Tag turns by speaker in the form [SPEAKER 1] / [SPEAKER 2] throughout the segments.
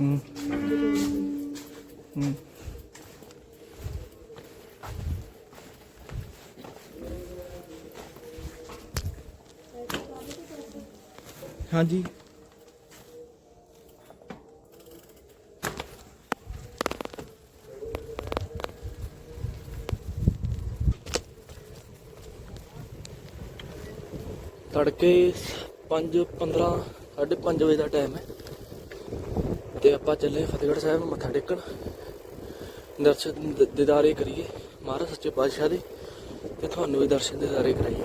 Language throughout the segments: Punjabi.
[SPEAKER 1] ਹੂੰ। ਹੂੰ। ਹਾਂਜੀ। ਤੜਕੇ 5 15 5:30 ਵਜੇ ਦਾ ਟਾਈਮ ਹੈ। ਤੇ ਆਪਾਂ ਚੱਲੇ ਫਤਿਹਗੜ੍ਹ ਸਾਹਿਬ, ਮੱਥਾ ਟੇਕਣ। ਦਰਸ਼ਨ ਦ- ਕਰੀਏ, ਮਹਾਰਾਜ ਸੱਚੇ ਪਾਤਸ਼ਾਹ ਦੇ, ਤੇ ਤੁਹਾਨੂੰ ਵੀ ਦਰਸ਼ਨ ਦੀਦਾਰੇ ਕਰਾਈਏ।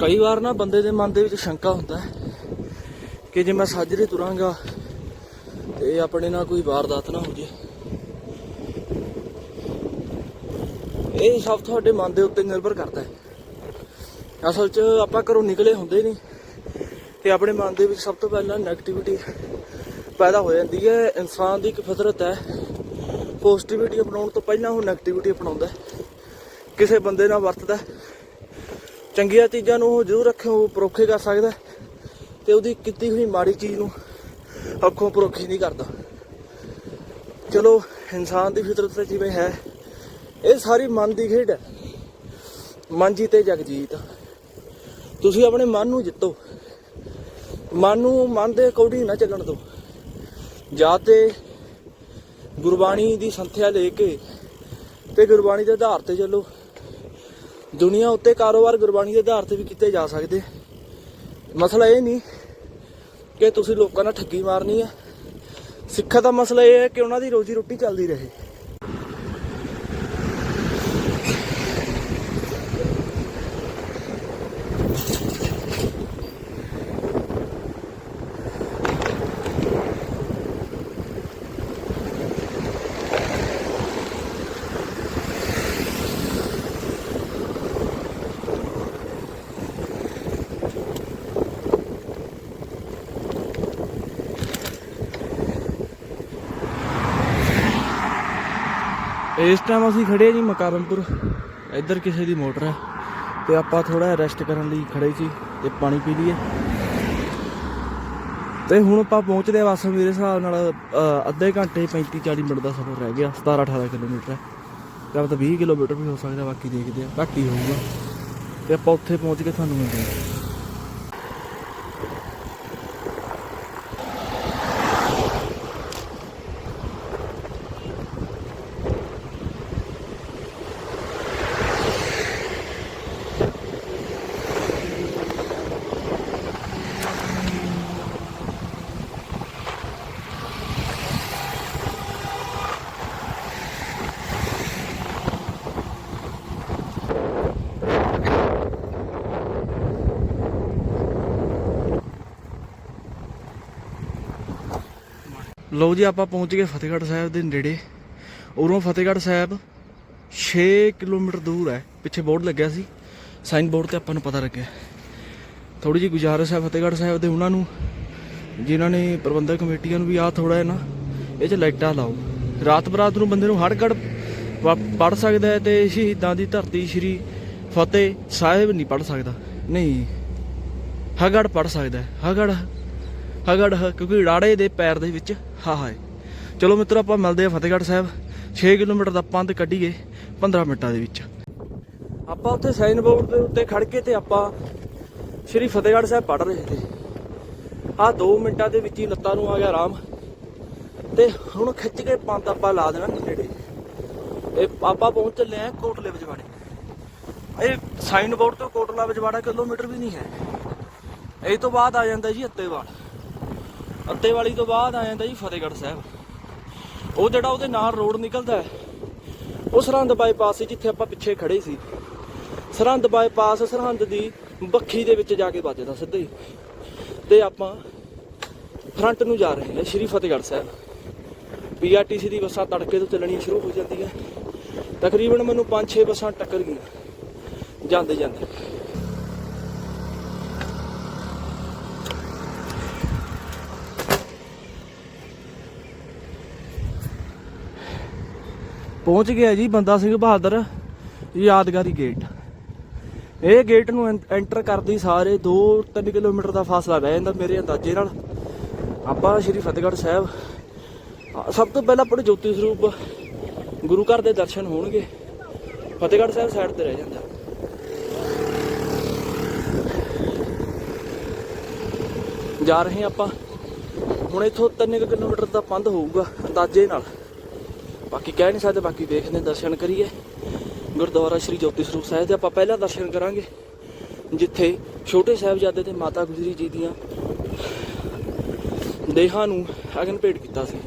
[SPEAKER 1] ਕਈ ਵਾਰ ਨਾ ਬੰਦੇ ਦੇ ਮਨ ਦੇ ਵਿੱਚ ਸ਼ੰਕਾ ਹੁੰਦਾ ਹੈ ਕਿ ਜੇ ਮੈਂ ਸਾਜਰੇ ਤੁਰਾਂਗਾ, ਤੇ ਆਪਣੇ ਨਾਲ ਕੋਈ ਵਾਰਦਾਤ ਨਾ ਹੋ ਜੇ। ਇਹ ਸਭ ਤੁਹਾਡੇ ਮਨ ਦੇ ਉੱਤੇ ਨਿਰਭਰ ਕਰਦਾ ਹੈ। ਅਸਲ 'ਚ ਆਪਾਂ ਘਰੋਂ ਨਿਕਲੇ ਹੁੰਦੇ ਨਹੀਂ ਤੇ ਆਪਣੇ ਮਨ ਦੇ ਵਿੱਚ ਸਭ ਤੋਂ ਪਹਿਲਾਂ 네ਗੇਟਿਵਿਟੀ ਪੈਦਾ ਹੋ ਜਾਂਦੀ ਹੈ। ਇਨਸਾਨ ਦੀ ਇੱਕ ਫਿਤਰਤ ਹੈ। ਪੋਜ਼ਿਟਿਵਿਟੀ ਅਪਣਾਉਣ ਤੋਂ ਪਹਿਲਾਂ ਉਹ 네ਗੇਟਿਵਿਟੀ ਅਪਣਾਉਂਦਾ ਕਿਸੇ ਬੰਦੇ ਨਾਲ ਵਰਤਦਾ ਚੰਗੀਆਂ ਚੀਜ਼ਾਂ ਨੂੰ ਉਹ ਜ਼ਰੂਰ ਰੱਖਿਓ ਪਰੋਖੇ ਕਰ ਸਕਦਾ ਹੈ ਤੇ ਉਹਦੀ ਕੀਤੀ ਹੋਈ ਮਾੜੀ ਚੀਜ਼ ਨੂੰ ਅੱਖੋਂ ਪਰੋਖੀ ਨਹੀਂ ਕਰਦਾ। ਚਲੋ, ਇਨਸਾਨ ਦੀ ਫਿਤਰਤ ਜਿਵੇਂ ਹੈ। ਇਹ ਸਾਰੀ ਮਨ ਦੀ ਖੇਡ ਹੈ। ਮਨ ਜੀਤੇ ਜਗ ਜੀਤ। ਤੁਸੀਂ ਆਪਣੇ ਮਨ ਨੂੰ ਜਿੱਤੋ। ਮਨ ਨੂੰ, ਮਨ ਦੇ ਅਕੋਰਡਿੰਗ ਨਾ ਚੱਲਣ ਦਿਓ। ਜਾਂ ਤੇ ਗੁਰਬਾਣੀ ਦੀ ਸੰਥਿਆ ਲੈ ਕੇ ਤੇ ਗੁਰਬਾਣੀ ਦੇ ਆਧਾਰ ਤੇ ਚੱਲੋ। ਦੁਨੀਆ ਉੱਤੇ ਕਾਰੋਬਾਰ ਗੁਰਬਾਣੀ ਦੇ ਆਧਾਰ ਤੇ ਵੀ ਕੀਤੇ ਜਾ ਸਕਦੇ। ਮਸਲਾ ਇਹ ਨਹੀਂ ਕਿ ਤੁਸੀਂ ਲੋਕਾਂ ਨਾਲ ਠੱਗੀ ਮਾਰਨੀ ਹੈ ਸਿੱਖਾਂ ਦਾ ਮਸਲਾ ਇਹ ਹੈ ਕਿ ਉਹਨਾਂ ਦੀ ਰੋਜੀ ਰੋਟੀ ਚੱਲਦੀ ਰਹੇ। ਇਸ ਟਾਈਮ ਅਸੀਂ ਖੜੇ ਆ ਜੀ ਮਕਾਰਮਪੁਰ ਇੱਧਰ ਕਿਸੇ ਦੀ ਮੋਟਰ ਹੈ ਤੇ ਆਪਾਂ ਥੋੜਾ ਰੈਸਟ ਕਰਨ ਲਈ ਖੜੇ ਸੀ ਤੇ ਪਾਣੀ ਪੀ ਲਈਏ। ਤੇ ਹੁਣ ਆਪਾਂ ਪਹੁੰਚਦੇ ਆ ਬਸ ਮੇਰੇ ਹਿਸਾਬ ਨਾਲ ਅੱਧੇ ਘੰਟੇ 35 40 ਮਿੰਟ ਦਾ ਸਫ਼ਰ ਰਹਿ ਗਿਆ 17 18 ਕਿਲੋਮੀਟਰ ਹੈ। ਤੇ ਆਪ ਤਾਂ 20 ਕਿਲੋਮੀਟਰ ਵੀ ਹੋ ਸਕਦਾ, ਬਾਕੀ ਦੇਖਦੇ ਆ ਘੱਟ ਹੀ ਹੋਊਗਾ। ਤੇ ਆਪਾਂ ਉੱਥੇ ਪਹੁੰਚ ਕੇ ਤੁਹਾਨੂੰ ਮਿਲਦੇ ਹਾਂ। ਲਓ ਜੀ, ਆਪਾਂ ਪਹੁੰਚ ਗਏ ਫਤਿਹਗੜ੍ਹ ਸਾਹਿਬ ਦੇ ਨੇੜੇ। ਉਰੋਂ ਫਤਿਹਗੜ੍ਹ ਸਾਹਿਬ 6 ਕਿਲੋਮੀਟਰ ਦੂਰ ਹੈ। ਪਿੱਛੇ ਬੋਰਡ ਲੱਗਿਆ ਸੀ। ਸਾਈਨ ਬੋਰਡ ਤੇ ਆਪਾਂ ਨੂੰ ਪਤਾ ਲੱਗਿਆ। ਥੋੜੀ ਜਿਹੀ ਗੁਜ਼ਾਰਿਸ਼ ਹੈ ਫਤਿਹਗੜ੍ਹ ਸਾਹਿਬ ਦੇ ਉਹਨਾਂ ਨੂੰ, ਜਿਨ੍ਹਾਂ ਨੇ ਪ੍ਰਬੰਧਕ ਕਮੇਟੀਆਂ ਨੂੰ ਵੀ ਆ ਥੋੜਾ ਹੈ ਨਾ, ਇਹ ਚ ਲਾਈਟਾਂ ਲਾਓ। ਰਾਤ ਬਰਾਤ ਨੂੰ ਬੰਦੇ ਨੂੰ ਹੜਗੜ ਪੜ ਸਕਦਾ ਹੈ ਤੇ ਸ਼ਹੀਦਾਂ ਦੀ ਧਰਤੀ ਸ਼੍ਰੀ ਫਤਿਹ ਸਾਹਿਬ ਨਹੀਂ ਪੜ ਸਕਦਾ। ਨਹੀਂ, ਹਗੜ ਪੜ ਸਕਦਾ ਹੈ। ਹਗੜ ਹਗੜ, ਕਿਉਂਕਿ ਰਾੜੇ ਦੇ ਪੈਰ ਦੇ ਵਿੱਚ ਹਾ ਹਾਏ ਚਲੋ ਮਿੱਤਰੋ, ਆਪਾਂ ਮਿਲਦੇ ਆ ਫਤਿਹਗੜ੍ਹ ਸਾਹਿਬ। 6 ਕਿਲੋਮੀਟਰ ਦਾ ਪੰਧ ਕੱਢੀਏ 15 ਮਿੰਟਾਂ ਦੇ ਵਿੱਚ। ਆਪਾਂ ਉੱਥੇ ਸਾਈਨ ਬੋਰਡ ਦੇ ਉੱਤੇ ਖੜ ਕੇ ਤੇ ਆਪਾਂ ਸ਼੍ਰੀ ਫਤਿਹਗੜ੍ਹ ਸਾਹਿਬ ਪੜ ਰਹੇ ਸੀ। ਆ 2 ਮਿੰਟਾਂ ਦੇ ਵਿੱਚ ਹੀ ਲੱਤਾਂ ਨੂੰ ਆ ਗਿਆ ਆਰਾਮ। ਤੇ ਹੁਣ ਖਿੱਚ ਕੇ ਪੰਧ ਆਪਾਂ ਲਾ ਦੇਣਾ ਨੇੜੇ। ਇਹ ਆਪਾਂ ਪਹੁੰਚ ਚੱਲੇ ਆ ਕੋਟਲੇ ਵਿਜਵਾੜੇ। ਇਹ ਸਾਈਨ ਬੋਰਡ ਤੋਂ ਕੋਟਲਾ ਵਿਜਵਾੜਾ ਕਿਲੋਮੀਟਰ ਵੀ ਨਹੀਂ ਹੈ। ਇਹ ਤੋਂ ਬਾਅਦ ਆ ਜਾਂਦਾ ਜੀ ਅੱਤੇਵਾਲ। ਅੱਤੇਵਾਲੀ ਤੋਂ ਬਾਅਦ ਆ ਜਾਂਦਾ ਜੀ ਫਤਿਹਗੜ੍ਹ ਸਾਹਿਬ। ਉਹ ਜਿਹੜਾ ਉਹਦੇ ਨਾਲ ਰੋਡ ਨਿਕਲਦਾ ਹੈ, ਉਹ ਸਰਹੰਦ ਬਾਈਪਾਸ ਸੀ ਜਿੱਥੇ ਆਪਾਂ ਪਿੱਛੇ ਖੜੇ ਸੀ। ਸਰਹੰਦ ਬਾਈਪਾਸ ਸਰਹੰਦ ਦੀ ਬੱਖੀ ਦੇ ਵਿੱਚ ਜਾ ਕੇ ਵੱਜਦਾ ਸਿੱਧਾ ਹੀ। ਤੇ ਆਪਾਂ ਫਰੰਟ ਨੂੰ ਜਾ ਰਹੇ ਹਾਂ ਸ਼੍ਰੀ ਫਤਿਹਗੜ੍ਹ ਸਾਹਿਬ। ਪੀਆਰਟੀਸੀ ਦੀ ਬੱਸਾਂ ਤੜਕੇ ਤੋਂ ਚੱਲਣੀਆਂ ਸ਼ੁਰੂ ਹੋ ਜਾਂਦੀਆਂ। ਤਕਰੀਬਨ ਮੈਨੂੰ 5-6 ਬੱਸਾਂ ਟੱਕਰ ਗਈਆਂ। ਜਾਂਦੇ ਜਾਂਦੇ ਪਹੁੰਚ ਗਿਆ ਜੀ ਬੰਦਾ ਸਿੰਘ ਬਹਾਦਰ ਯਾਦਗਾਰੀ ਗੇਟ। ਇਹ ਗੇਟ ਨੂੰ ਐਂ- ਐਂਟਰ ਕਰਦੀ ਸਾਰੇ 2-3 ਕਿਲੋਮੀਟਰ ਦਾ ਫਾਸਲਾ ਰਹਿ ਜਾਂਦਾ ਮੇਰੇ ਅੰਦਾਜ਼ੇ ਨਾਲ। ਆਪਾਂ ਸ਼੍ਰੀ ਫਤਿਹਗੜ੍ਹ ਸਾਹਿਬ ਸਭ ਤੋਂ ਪਹਿਲਾਂ ਆਪਣੇ ਜੋਤੀ ਸਰੂਪ ਗੁਰੂ ਘਰ ਦੇ ਦਰਸ਼ਨ ਹੋਣਗੇ। ਫਤਿਹਗੜ੍ਹ ਸਾਹਿਬ ਸਾਈਡ ਤੇ ਰਹਿ ਜਾਂਦਾ। ਜਾ ਰਹੇ ਆਪਾਂ। ਹੁਣ ਇੱਥੋਂ 3 ਕਿਲੋਮੀਟਰ ਦਾ ਪੰਧ ਹੋਊਗਾ, ਅੰਦਾਜ਼ੇ ਨਾਲ। ਬਾਕੀ ਕਹਿ ਨਹੀਂ ਸਕਦੇ, ਬਾਕੀ ਵੇਖਦੇ ਦਰਸ਼ਨ ਕਰੀਏ। ਗੁਰਦੁਆਰਾ ਸ਼੍ਰੀ ਜੋਤੀ ਸਰੂਪ ਸਾਹਿਬ ਦੇ ਆਪਾਂ ਪਹਿਲਾਂ ਦਰਸ਼ਨ ਕਰਾਂਗੇ। ਜਿੱਥੇ ਛੋਟੇ ਸਾਹਿਬਜ਼ਾਦੇ ਤੇ ਮਾਤਾ ਗੁਜਰੀ ਜੀ ਦੀਆਂ ਦੇਹਾਂ ਨੂੰ ਅਗਨ ਭੇਟ ਕੀਤਾ ਸੀ।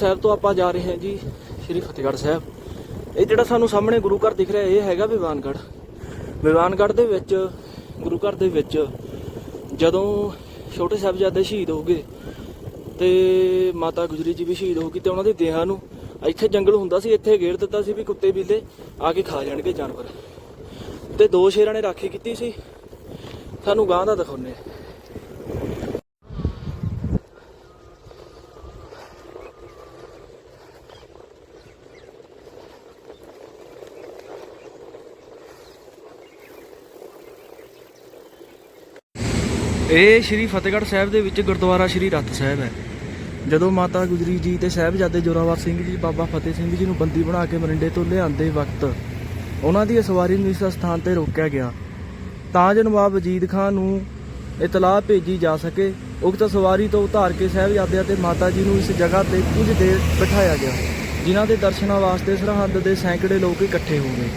[SPEAKER 1] ਸਾਹਿਬ ਤੋਂ ਆਪਾਂ ਜਾ ਰਹੇ ਹਾਂ ਜੀ, ਸ਼੍ਰੀ ਫਤਿਹਗੜ੍ਹ ਸਾਹਿਬ। ਇਹ ਜਿਹੜਾ ਸਾਨੂੰ ਸਾਹਮਣੇ ਗੁਰੂ ਘਰ ਦਿਖ ਰਿਹਾ, ਇਹ ਹੈਗਾ ਵਿਵਾਨਗੜ੍ਹ। ਵਿਵਾਨਗੜ੍ਹ ਦੇ ਵਿੱਚ, ਗੁਰੂ ਘਰ ਦੇ ਵਿੱਚ ਜਦੋਂ ਛੋਟੇ ਸਾਹਿਬਜ਼ਾਦੇ ਸ਼ਹੀਦ ਹੋ ਗਏ ਤੇ ਮਾਤਾ ਗੁਜਰੀ ਜੀ ਵੀ ਸ਼ਹੀਦ ਹੋ ਗਈ ਤੇ ਉਹਨਾਂ ਦੇ ਦੇਹਾਂ ਨੂੰ ਇੱਥੇ ਜੰਗਲ ਹੁੰਦਾ ਸੀ, ਇੱਥੇ ਘੇਰ ਦਿੱਤਾ ਸੀ ਵੀ ਕੁੱਤੇ ਬਿੱਲੇ ਆ ਕੇ ਖਾ ਜਾਣਗੇ ਜਾਨਵਰ। ਤੇ ਦੋ ਸ਼ੇਰਾਂ ਨੇ ਰਾਖੀ ਕੀਤੀ ਸੀ। ਸਾਨੂੰ ਗਾਂ ਦਾ ਦਿਖਾਉਂਦੇ ਇਹ ਸ਼੍ਰੀ ਫਤਿਹਗੜ੍ਹ ਸਾਹਿਬ ਦੇ ਵਿੱਚ ਗੁਰਦੁਆਰਾ ਸ਼੍ਰੀ ਰੱਤ ਸਾਹਿਬ ਹੈ। ਜਦੋਂ ਮਾਤਾ ਗੁਜਰੀ ਜੀ ਤੇ ਸਾਹਿਬਜ਼ਾਦੇ ਜੋਰਾਵਰ ਸਿੰਘ ਜੀ, ਬਾਬਾ ਫਤਿਹ ਸਿੰਘ ਜੀ ਨੂੰ ਬੰਦੀ ਬਣਾ ਕੇ ਮਰਿੰਡੇ ਤੋਂ ਲਿਆਂਦੇ ਵਕਤ ਉਹਨਾਂ ਦੀ ਸਵਾਰੀ ਨੂੰ ਇਸ ਸਥਾਨ ਤੇ ਰੋਕਿਆ ਗਿਆ। ਤਾਂ ਜੋ ਨਵਾਬ ਵਜੀਦ ਖਾਨ ਨੂੰ ਇਤਲਾਹ ਭੇਜੀ ਜਾ ਸਕੇ। ਉਕਤ ਸਵਾਰੀ ਤੋਂ ਉਤਾਰ ਕੇ ਸਾਹਿਬਜ਼ਾਦਿਆਂ ਤੇ ਮਾਤਾ ਜੀ ਨੂੰ ਇਸ ਜਗ੍ਹਾ ਤੇ ਕੁਝ ਦੇਰ ਬਿਠਾਇਆ ਗਿਆ, ਜਿਨ੍ਹਾਂ ਦੇ ਦਰਸ਼ਨਾਂ ਵਾਸਤੇ ਸਰਹੰਦ ਦੇ ਸੈਂਕੜੇ ਲੋਕ ਇਕੱਠੇ ਹੋ ਗਏ।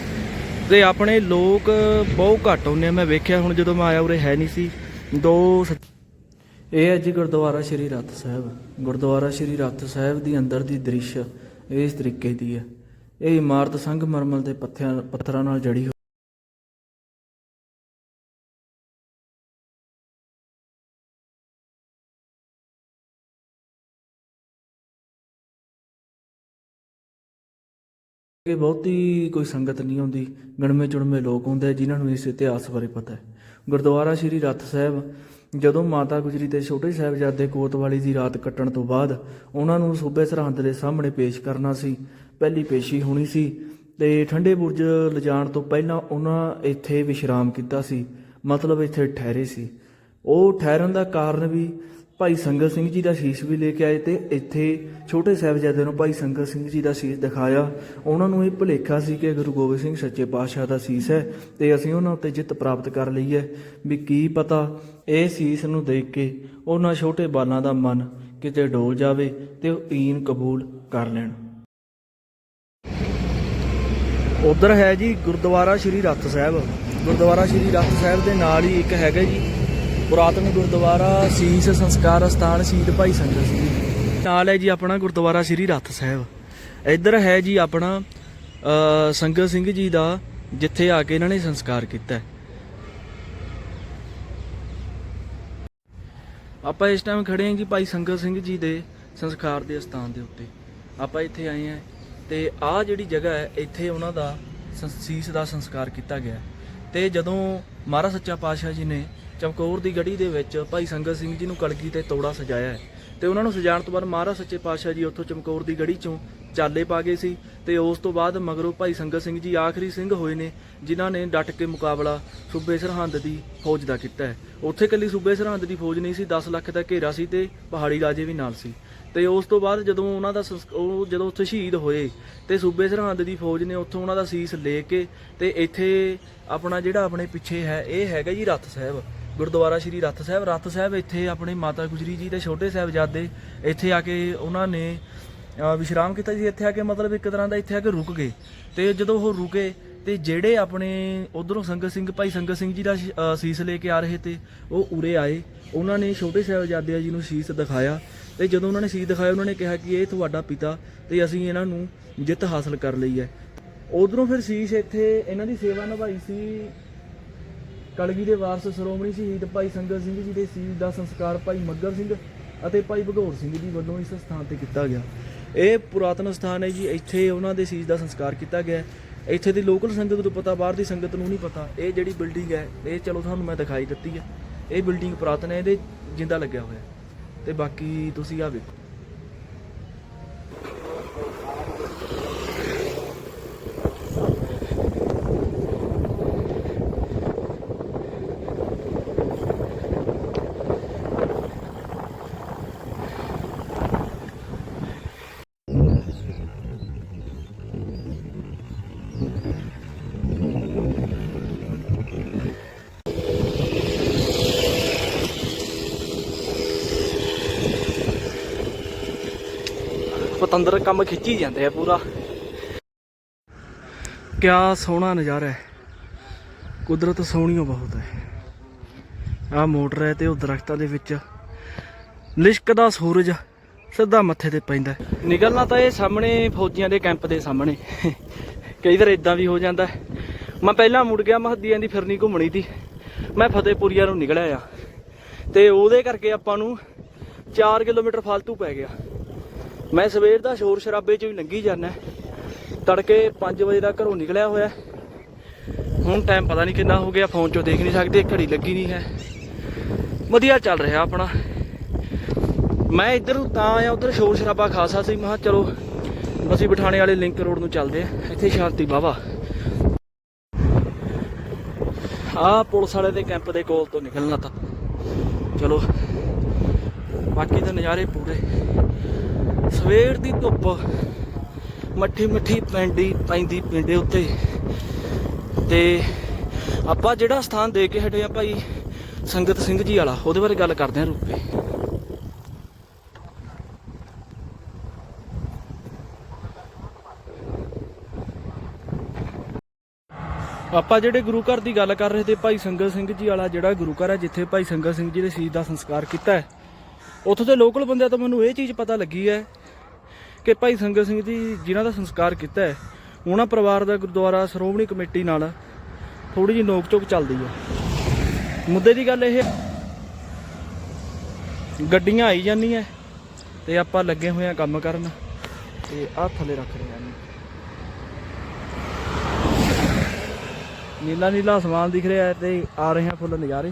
[SPEAKER 1] ਤੇ ਆਪਣੇ ਲੋਕ ਬਹੁਤ ਘੱਟ ਹੁੰਦੇ ਆ। ਮੈਂ ਵੇਖਿਆ ਹੁਣ ਜਦੋਂ ਮੈਂ ਆਇਆ ਉਰੇ ਹੈ ਨਹੀਂ ਸੀ। ਦੋ ਇਹ ਹੈ ਜੀ ਗੁਰਦੁਆਰਾ ਸ਼੍ਰੀ ਰੱਤ ਸਾਹਿਬ। ਗੁਰਦੁਆਰਾ ਸ਼੍ਰੀ ਰੱਤ ਸਾਹਿਬ ਦੀ ਅੰਦਰ ਦੀ ਦ੍ਰਿਸ਼ ਇਸ ਤਰੀਕੇ ਦੀ ਹੈ। ਇਹ ਇਮਾਰਤ ਸੰਗਮਰਮਰ ਦੇ ਪੱਥਿਆਂ ਪੱਥਰਾਂ ਨਾਲ ਜੜੀ ਹੋਈ ਕਿ ਬਹੁਤੀ ਕੋਈ ਸੰਗਤ ਨਹੀਂ ਆਉਂਦੀ। ਗਣਵੇਂ ਚੁਣਵੇਂ ਲੋਕ ਹੁੰਦੇ ਆ ਜਿਨ੍ਹਾਂ ਨੂੰ ਇਸ ਇਤਿਹਾਸ ਬਾਰੇ ਪਤਾ ਹੈ। ਗੁਰਦੁਆਰਾ ਸ਼੍ਰੀ ਰੱਥ ਸਾਹਿਬ, ਜਦੋਂ ਮਾਤਾ ਗੁਜਰੀ ਤੇ ਛੋਟੇ ਸਾਹਿਬਜ਼ਾਦੇ ਕੋਤਵਾਲੀ ਦੀ ਰਾਤ ਕੱਟਣ ਤੋਂ ਬਾਅਦ ਉਹਨਾਂ ਨੂੰ ਸੂਬੇ ਸਰਹੰਦ ਦੇ ਸਾਹਮਣੇ ਪੇਸ਼ ਕਰਨਾ ਸੀ, ਪਹਿਲੀ ਪੇਸ਼ੀ ਹੋਣੀ ਸੀ ਤੇ ਠੰਡੇ ਬੁਰਜ ਲਿਜਾਣ ਤੋਂ ਪਹਿਲਾਂ ਉਹਨਾਂ ਇੱਥੇ ਵਿਸ਼ਰਾਮ ਕੀਤਾ ਸੀ, ਮਤਲਬ ਇੱਥੇ ਠਹਿਰੇ ਸੀ। ਉਹ ਠਹਿਰਨ ਦਾ ਕਾਰਨ ਵੀ ਭਾਈ ਸੰਗਤ ਸਿੰਘ ਜੀ ਦਾ ਸ਼ੀਸ਼ ਵੀ ਲੈ ਕੇ ਆਏ ਤੇ ਇੱਥੇ ਛੋਟੇ ਸਾਹਿਬਜ਼ਾਦੇ ਨੂੰ ਭਾਈ ਸੰਗਤ ਸਿੰਘ ਜੀ ਦਾ ਸ਼ੀਸ਼ ਦਿਖਾਇਆ। ਉਹਨਾਂ ਨੂੰ ਇਹ ਭੁਲੇਖਾ ਸੀ ਕਿ ਗੁਰੂ ਗੋਬਿੰਦ ਸਿੰਘ ਸੱਚੇ ਪਾਤਸ਼ਾਹ ਦਾ ਸ਼ੀਸ਼ ਹੈ ਤੇ ਅਸੀਂ ਉਹਨਾਂ ਉੱਤੇ ਜਿੱਤ ਪ੍ਰਾਪਤ ਕਰ ਲਈ ਹੈ। ਵੀ ਕੀ ਪਤਾ ਇਹ ਸ਼ੀਸ਼ ਨੂੰ ਦੇਖ ਕੇ ਉਹਨਾਂ ਛੋਟੇ ਬਾਲਾਂ ਦਾ ਮਨ ਕਿਤੇ ਡੋਲ ਜਾਵੇ ਤੇ ਉਹ ਈਨ ਕਬੂਲ ਕਰ ਲੈਣ। ਉਧਰ ਹੈ ਜੀ ਗੁਰਦੁਆਰਾ ਸ਼੍ਰੀ ਰੱਥ ਸਾਹਿਬ। ਗੁਰਦੁਆਰਾ ਸ਼੍ਰੀ ਰੱਥ ਸਾਹਿਬ ਦੇ ਨਾਲ ਹੀ ਇੱਕ ਹੈਗਾ ਜੀ। ਪੁਰਾਤਨ ਗੁਰਦੁਆਰਾ ਸੀਸ ਸੰਸਕਾਰ ਸਥਾਨ ਸ਼ਹੀਦ ਭਾਈ ਸੰਗਤ ਸਿੰਘ ਜੀ। ਨਾਲ ਹੈ ਜੀ ਆਪਣਾ ਗੁਰਦੁਆਰਾ ਸ਼੍ਰੀ ਰੱਥ ਸਾਹਿਬ। ਇੱਧਰ ਹੈ ਜੀ ਆਪਣਾ ਸੰਗਤ ਸਿੰਘ ਜੀ ਦਾ, ਜਿੱਥੇ ਆ ਕੇ ਇਹਨਾਂ ਨੇ ਸੰਸਕਾਰ ਕੀਤਾ ਆਪਾਂ ਇਸ ਟਾਈਮ ਖੜੇ ਹਾਂ ਜੀ ਭਾਈ ਸੰਗਤ ਸਿੰਘ ਜੀ ਦੇ ਸੰਸਕਾਰ ਦੇ ਸਥਾਨ ਦੇ ਉੱਤੇ। ਆਪਾਂ ਇੱਥੇ ਆਏ ਹਾਂ ਤੇ ਆਹ ਜਿਹੜੀ ਜਗ੍ਹਾ ਹੈ, ਇੱਥੇ ਉਹਨਾਂ ਦਾ ਸੰਸ- ਸੀਸ ਦਾ ਸੰਸਕਾਰ ਕੀਤਾ ਗਿਆ ਹੈ। ਤੇ ਜਦੋਂ ਮਹਾਰਾਜ ਸੱਚਾ ਪਾਤਸ਼ਾਹ ਜੀ ਨੇ ਚਮਕੌਰ ਦੀ ਗੜੀ ਦੇ ਵਿੱਚ ਭਾਈ ਸੰਗਤ ਸਿੰਘ ਜੀ ਨੂੰ ਕਲਗੀ ਤੇ ਤੋੜਾ ਸਜਾਇਆ ਹੈ ਤੇ ਉਹਨਾਂ ਨੂੰ ਸਜਾਉਣ ਤੋਂ ਬਾਅਦ ਮਹਾਰਾਜ ਸੱਚੇ ਪਾਤਸ਼ਾਹ ਜੀ ਉੱਥੋਂ ਚਮਕੌਰ ਦੀ ਗੜੀ ਚੋਂ ਚਾਲੇ ਪਾ ਗਏ ਸੀ ਤੇ ਉਸ ਤੋਂ ਬਾਅਦ ਮਗਰੋਂ ਭਾਈ ਸੰਗਤ ਸਿੰਘ ਜੀ ਆਖਰੀ ਸਿੰਘ ਹੋਏ ਨੇ, ਜਿਨ੍ਹਾਂ ਨੇ ਡਟ ਕੇ ਮੁਕਾਬਲਾ ਸੂਬੇ ਸਰਹੰਦ ਦੀ ਫੌਜ ਦਾ ਕੀਤਾ ਹੈ। ਉੱਥੇ ਕੱਲੀ ਸੂਬੇ ਸਰਹੰਦ ਦੀ ਫੌਜ ਨਹੀਂ ਸੀ 10 ਲੱਖ ਦਾ ਘੇਰਾ ਸੀ ਤੇ ਪਹਾੜੀ ਰਾਜੇ ਵੀ ਨਾਲ ਸੀ। ਤੇ ਉਸ ਤੋਂ ਬਾਅਦ ਜਦੋਂ ਉਹਨਾਂ ਦਾ ਸੰਸ- ਉਹ ਜਦੋਂ ਉੱਥੇ ਸ਼ਹੀਦ ਹੋਏ ਤੇ ਸੂਬੇ ਸਰਹੰਦ ਦੀ ਫੌਜ ਨੇ ਉੱਥੋਂ ਉਹਨਾਂ ਦਾ ਸੀਸ ਲੈ ਕੇ ਤੇ ਇੱਥੇ ਆਪਣਾ ਜਿਹੜਾ ਆਪਣੇ ਪਿੱਛੇ ਹੈ, ਇਹ ਹੈਗਾ ਜੀ ਰੱਥ ਸਾਹਿਬ। ਗੁਰਦੁਆਰਾ ਸ਼੍ਰੀ ਰੱਥ ਸਾਹਿਬ। ਰੱਥ ਸਾਹਿਬ ਇੱਥੇ ਆਪਣੇ ਮਾਤਾ ਗੁਜਰੀ ਜੀ ਤੇ ਛੋਟੇ ਸਾਹਿਬਜ਼ਾਦੇ ਇੱਥੇ ਆ ਕੇ ਉਹਨਾਂ ਨੇ ਵਿਸ਼ਰਾਮ ਕੀਤਾ ਜੀ। ਇੱਥੇ ਆ ਕੇ ਮਤਲਬ ਇੱਕ ਤਰ੍ਹਾਂ ਦਾ ਇੱਥੇ ਆ ਕੇ ਰੁਕ ਗਏ। ਤੇ ਜਦੋਂ ਉਹ ਰੁਕੇ, ਤੇ ਜਿਹੜੇ ਆਪਣੇ ਉਧਰੋਂ ਸੰਗਤ ਸਿੰਘ, ਭਾਈ ਸੰਗਤ ਸਿੰਘ ਜੀ ਦਾ ਸੀਸ ਲੈ ਕੇ ਆ ਰਹੇ ਤੇ ਉਹ ਉਰੇ ਆਏ। ਉਹਨਾਂ ਨੇ ਛੋਟੇ ਸਾਹਿਬਜ਼ਾਦਿਆਂ ਜੀ ਨੂੰ ਸੀਸ ਦਿਖਾਇਆ। ਤੇ ਜਦੋਂ ਉਹਨਾਂ ਨੇ ਸੀਸ ਦਿਖਾਇਆ, ਉਹਨਾਂ ਨੇ ਕਿਹਾ ਕਿ ਇਹ ਤੁਹਾਡਾ ਪਿਤਾ ਤੇ ਅਸੀਂ ਇਹਨਾਂ ਨੂੰ ਜਿੱਤ ਹਾਸਲ ਕਰ ਲਈ ਹੈ। ਉਧਰੋਂ ਫਿਰ ਸੀਸ ਇੱਥੇ, ਇਹਨਾਂ ਦੀ ਸੇਵਾ ਨਿਭਾਈ ਸੀ ਕਲਗੀ ਦੇ ਵਾਰਸ ਸ਼੍ਰੋਮਣੀ ਸ਼ਹੀਦ ਭਾਈ ਸੰਗਤ ਸਿੰਘ ਜੀ ਦੇ ਸੀਸ ਦਾ ਸੰਸਕਾਰ ਭਾਈ ਮੱਗਰ ਸਿੰਘ ਅਤੇ ਭਾਈ ਭਗੌਰ ਸਿੰਘ ਜੀ ਵੱਲੋਂ ਇਸ ਸਥਾਨ ਤੇ ਕੀਤਾ ਗਿਆ। ਇਹ ਪੁਰਾਤਨ ਸਥਾਨ ਹੈ ਜੀ, ਇੱਥੇ ਉਹਨਾਂ ਦੇ ਸੀਸ ਦਾ ਸੰਸਕਾਰ ਕੀਤਾ ਗਿਆ ਇੱਥੇ ਦੀ ਲੋਕਲ ਸੰਗਤ ਨੂੰ ਪਤਾ, ਬਾਹਰ ਦੀ ਸੰਗਤ ਨੂੰ ਨਹੀਂ ਪਤਾ। ਇਹ ਜਿਹੜੀ ਬਿਲਡਿੰਗ ਹੈ, ਇਹ ਚਲੋ ਤੁਹਾਨੂੰ ਮੈਂ ਦਿਖਾਈ ਦਿੱਤੀ ਹੈ। ਇਹ ਬਿਲਡਿੰਗ ਪੁਰਾਤਨ ਹੈ, ਇਹਦੇ ਜਿੰਦਾ ਲੱਗਿਆ ਹੋਇਆ ਹੈ। ਤੇ ਬਾਕੀ ਤੁਸੀਂ ਆ ਵੇਖੋ। ਪਤੰਦਰ ਕੰਮ ਖਿੱਚੀ ਜਾਂਦੇ ਆ ਪੂਰਾ। ਕਿਆ ਸੋਹਣਾ ਨਜ਼ਾਰਾ ਹੈ। ਕੁਦਰਤ ਸੋਹਣੀਓ ਬਹੁਤ ਹੈ। ਆਹ ਮੋਟਰ ਹੈ ਤੇ ਉਹ ਦਰਖਤਾਂ ਦੇ ਵਿੱਚ ਲਿਸ਼ਕਦਾ ਸੂਰਜ ਸਿੱਧਾ ਮੱਥੇ ਤੇ ਪੈਂਦਾ ਨਿਕਲਣਾ ਤਾਂ ਇਹ ਸਾਹਮਣੇ ਫੌਜੀਆਂ ਦੇ ਕੈਂਪ ਦੇ ਸਾਹਮਣੇ। ਕਈ ਵਾਰ ਇਦਾਂ ਵੀ ਹੋ ਜਾਂਦਾ ਮੈਂ ਪਹਿਲਾਂ ਮੁੜ ਗਿਆ ਮਹੱਦੀਆਂ ਦੀ ਫਿਰਨੀ ਘੁੰਮਣੀ ਸੀ। ਮੈਂ ਫਤਿਹਪੁਰੀਆ ਨੂੰ ਨਿਕਲਿਆ ਆ। ਤੇ ਉਹਦੇ ਕਰਕੇ ਆਪਾਂ ਨੂੰ 4 ਕਿਲੋਮੀਟਰ ਫालतू ਪੈ ਗਿਆ। ਮੈਂ ਸਵੇਰ ਦਾ ਸ਼ੋਰ ਸ਼ਰਾਬੇ ਚ ਵੀ ਲੰਘੀ ਜਾਂਦਾ। ਤੜਕੇ 5 ਵਜੇ ਦਾ ਘਰੋਂ ਨਿਕਲਿਆ ਹੋਇਆ। ਹੁਣ ਟਾਈਮ ਪਤਾ ਨਹੀਂ ਕਿੰਨਾ ਹੋ ਗਿਆ ਫੋਨ ਚੋਂ ਦੇਖ ਨਹੀਂ ਸਕਦੇ, ਘੜੀ ਲੱਗੀ ਨਹੀਂ ਹੈ। ਵਧੀਆ ਚੱਲ ਰਿਹਾ ਆਪਣਾ। ਮੈਂ ਇੱਧਰ ਤਾਂ ਆਇਆ, ਉਧਰ ਸ਼ੋਰ ਸ਼ਰਾਬਾ ਖਾਸਾ ਸੀ। ਮੈਂ ਚਲੋ, ਅਸੀਂ ਬਠਾਣੇ ਵਾਲੇ ਲਿੰਕ ਰੋਡ ਨੂੰ ਚੱਲਦੇ ਆ ਇੱਥੇ ਸ਼ਾਂਤੀ ਬਾਵਾ ਆਹ ਪੁਲਿਸ ਵਾਲੇ ਦੇ ਕੈਂਪ ਦੇ ਕੋਲ ਤੋਂ ਨਿਕਲਣਾ ਤਾਂ। ਚਲੋ, ਬਾਕੀ ਤਾਂ ਨਜ਼ਾਰੇ ਪੂਰੇ। ਸਵੇਰ ਦੀ ਧੁੱਪ ਮੱਠੀ ਮੱਠੀ ਪੈਂਦੀ ਪੈਂਦੀ ਪਿੰਡੇ ਉੱਤੇ। ਤੇ ਆਪਾਂ ਜਿਹੜਾ ਸਥਾਨ ਦੇ ਕੇ ਹਟੇ ਆ ਭਾਈ ਸੰਗਤ ਸਿੰਘ ਜੀ ਵਾਲਾ, ਉਹਦੇ ਬਾਰੇ ਗੱਲ ਕਰਦੇ ਆ ਰੂਪੇ। ਆਪਾਂ ਜਿਹੜੇ ਗੁਰੂ ਘਰ ਦੀ ਗੱਲ ਕਰ ਰਹੇ ਤੇ ਭਾਈ ਸੰਗਤ ਸਿੰਘ ਜੀ ਵਾਲਾ ਜਿਹੜਾ ਗੁਰੂ ਘਰ ਹੈ, ਜਿੱਥੇ ਭਾਈ ਸੰਗਤ ਸਿੰਘ ਜੀ ਦੇ ਸ਼ਹੀਦ ਦਾ ਸੰਸਕਾਰ ਕੀਤਾ ਹੈ ਉੱਥੋਂ ਦੇ ਲੋਕਲ ਬੰਦਿਆਂ ਤੋਂ ਮੈਨੂੰ ਇਹ ਚੀਜ਼ ਪਤਾ ਲੱਗੀ ਹੈ ਕਿ ਭਾਈ ਸੰਗਤ ਸਿੰਘ ਜੀ ਜਿਨ੍ਹਾਂ ਦਾ ਸੰਸਕਾਰ ਕੀਤਾ ਹੈ, ਉਹਨਾਂ ਪਰਿਵਾਰ ਦਾ ਗੁਰਦੁਆਰਾ ਸ਼੍ਰੋਮਣੀ ਕਮੇਟੀ ਨਾਲ ਥੋੜੀ ਜਿਹੀ ਨੋਕ ਝੋਕ ਚੱਲਦੀ ਹੈ। ਮੁੱਦੇ ਦੀ ਗੱਲ ਇਹ ਗੱਡੀਆਂ ਆਈ ਜਾਂਦੀਆਂ ਤੇ ਆਪਾਂ ਲੱਗੇ ਹੋਏ ਆ ਕੰਮ ਕਰਨ ਤੇ ਆਹ ਥੱਲੇ ਰੱਖ ਰਹੇ ਆ ਨੀਲਾ ਨੀਲਾ ਅਸਮਾਨ ਦਿਖ ਰਿਹਾ ਹੈ ਤੇ ਆ ਰਹੇ ਆ ਫੁੱਲ ਨਜ਼ਾਰੇ।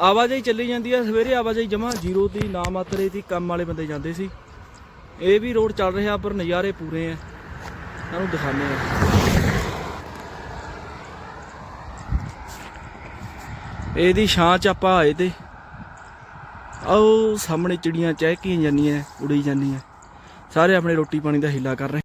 [SPEAKER 1] ਆਵਾਜਾਈ ਚੱਲੀ ਜਾਂਦੀ ਹੈ ਸਵੇਰੇ ਆਵਾਜਾਈ ਜਮਾ ਜ਼ੀਰੋ ਦੀ ਨਾ ਮਾਤਰੇ ਦੀ ਕੰਮ ਵਾਲੇ ਬੰਦੇ ਜਾਂਦੇ ਸੀ। ਇਹ ਵੀ ਰੋਡ ਚੱਲ ਰਿਹਾ, ਪਰ ਨਜ਼ਾਰੇ ਪੂਰੇ ਆ। ਤੁਹਾਨੂੰ ਦਿਖਾਣੇ ਆ। ਇਹਦੀ ਛਾਂ ਚ ਆਪਾਂ ਆਏ ਤੇ ਆਓ ਸਾਹਮਣੇ ਚਿੜੀਆਂ ਚਹਿਕੀਆਂ ਜਾਂਦੀਆਂ ਉੜੀ ਜਾਂਦੀਆਂ। ਸਾਰੇ ਆਪਣੇ ਰੋਟੀ ਪਾਣੀ ਦਾ ਹੀਲਾ ਕਰ ਰਹੇ।